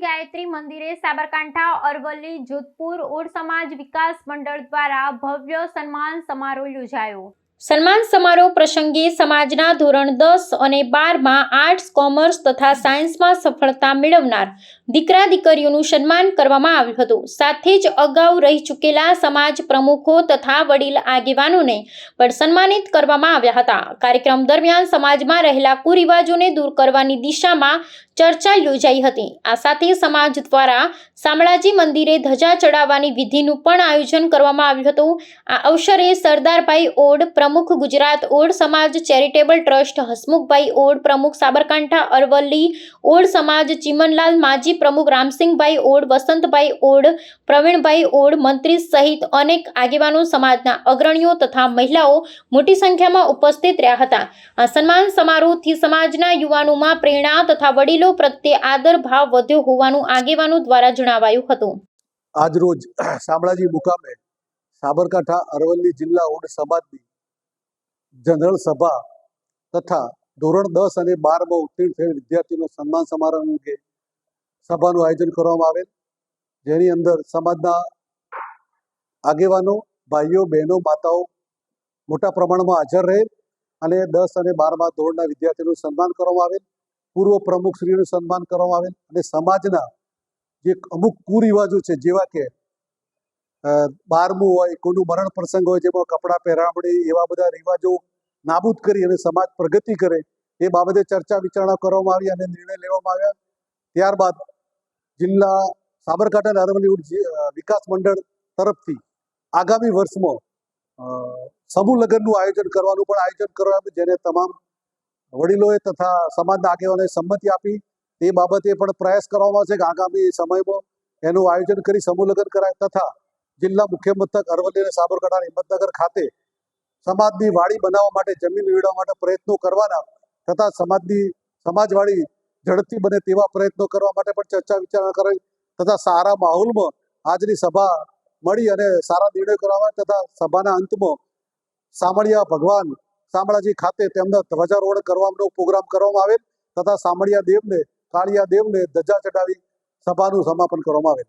ગાયત્રી મંદિરે સાબરકાંઠા અરવલ્લી જોધપુર ઓડ સમાજ વિકાસ મંડળ દ્વારા ભવ્ય સન્માન સમારોહ યોજાયો. સન્માન સમારોહ પ્રસંગે સમાજના ધોરણ દસ અને બારમાં આર્ટ્સ, કોમર્સ તથા સાયન્સમાં સફળતા મેળવનાર દીકરા દીકરીઓનું સન્માન કરવામાં આવ્યું હતું. સાથે જ અગાઉ રહી ચૂકેલા સમાજ પ્રમુખો તથા વડીલ આગેવાનોને પણ સન્માનિત કરવામાં આવ્યા હતા. કાર્યક્રમ દરમિયાન સમાજમાં રહેલા કુરિવાજોને દૂર કરવાની દિશામાં ચર્ચા યોજાઈ હતી. આ સાથે સમાજ દ્વારા શામળાજી મંદિરે ધજા ચડાવવાની વિધિનું પણ આયોજન કરવામાં આવ્યું હતું. આ અવસરે સરદારભાઈ ઓડ, પ્રમુખ ગુજરાત ઓડ સમાજ ચેરિટેબલ ટ્રસ્ટ હસમુખભાઈ ઓડ, પ્રમુખ સાબરકાંઠા અરવલ્લી ઓડ સમાજ ચીમનલાલ માજી, પ્રમુખ રામસિંહભાઈ ઓડ, વસંતભાઈ ઓડ, પ્રવીણભાઈ ઓડ, મંત્રી સહિત અનેક આગેવાનો સમાજના અગ્રણીઓ તથા મહિલાઓ મોટી સંખ્યામાં ઉપસ્થિત રહ્યા હતા. આ સન્માન સમારોહથી સમાજના યુવાનોમાં પ્રેરણા તથા વડીલો પ્રત્યે આદર ભાવ વધ્યો હોવાનું આગેવાનો દ્વારા જણાવાયું હતું. આજરોજ શામળાજી મુકામે સાબરકાંઠા અરવલ્લી જિલ્લા ઓડ સમાજની જનરલ સભા તથા ધોરણ દસ અને બારમાં ઉત્તીર્ણ થયેલ વિદ્યાર્થીનો સન્માન સમારોહ અંગે સભાનું આયોજન કરવામાં આવેલ. જેની અંદર સમાજના આગેવાનો, ભાઈઓ, બહેનો, માતાઓ મોટા પ્રમાણમાં હાજર રહેલ અને દસ અને બારમાં ધોરણના વિદ્યાર્થીનું સન્માન કરવામાં આવેલ. પૂર્વ પ્રમુખશ્રીનું સન્માન કરવામાં આવેલ અને સમાજના જે અમુક કુરિવાજો છે, જેવા કે બારમું હોય કોઈનું મરણ પ્રસંગ હોય જેમાં કપડાં પહેરામણી એવા બધા રિવાજો નાબૂદ કરી અને સમાજ પ્રગતિ કરે એ બાબતે ચર્ચા વિચારણા કરવામાં આવી અને નિર્ણય લેવામાં આવ્યા. ત્યારબાદ જિલ્લા સાબરકાંઠા અ, વિકાસ મંડળ તરફથી આગામી વર્ષમાં સમૂહ લગ્નનું આયોજન કરવાનું પણ આયોજન કરવામાં આવ્યું જેને તમામ વડીલોએ તથા સમાજના આગેવાનોએ સંમતિ આપી. તે બાબતે પણ પ્રયાસ કરવામાં આવશે કે આગામી સમયમાં એનું આયોજન કરી સમૂહ લગ્ન કરાય તથા જિલ્લા મુખ્ય મથક અરવલ્લી અને સાબરકાંઠાના હિંમતનગર ખાતે સમાજની વાડી બનાવવા માટે જમીન મેળવવા માટે પ્રયત્નો કરવાના તથા સમાજની સમાજવાડી ઝડપથી બને તેવા પ્રયત્નો કરવા માટે પણ ચર્ચા વિચારણા કરી તથા સારા માહોલમાં આજની સભા મળી અને સારા નિર્ણય કરવામાં તથા સભાના અંતમાં સામળિયા ભગવાન શામળાજી ખાતે તેમના ધ્વજારોહણ કરવાનો પ્રોગ્રામ કરવામાં આવેલ તથા સામળિયા દેવને કાળિયા દેવને ધજા ચડાવી સભાનું સમાપન કરવામાં આવેલ.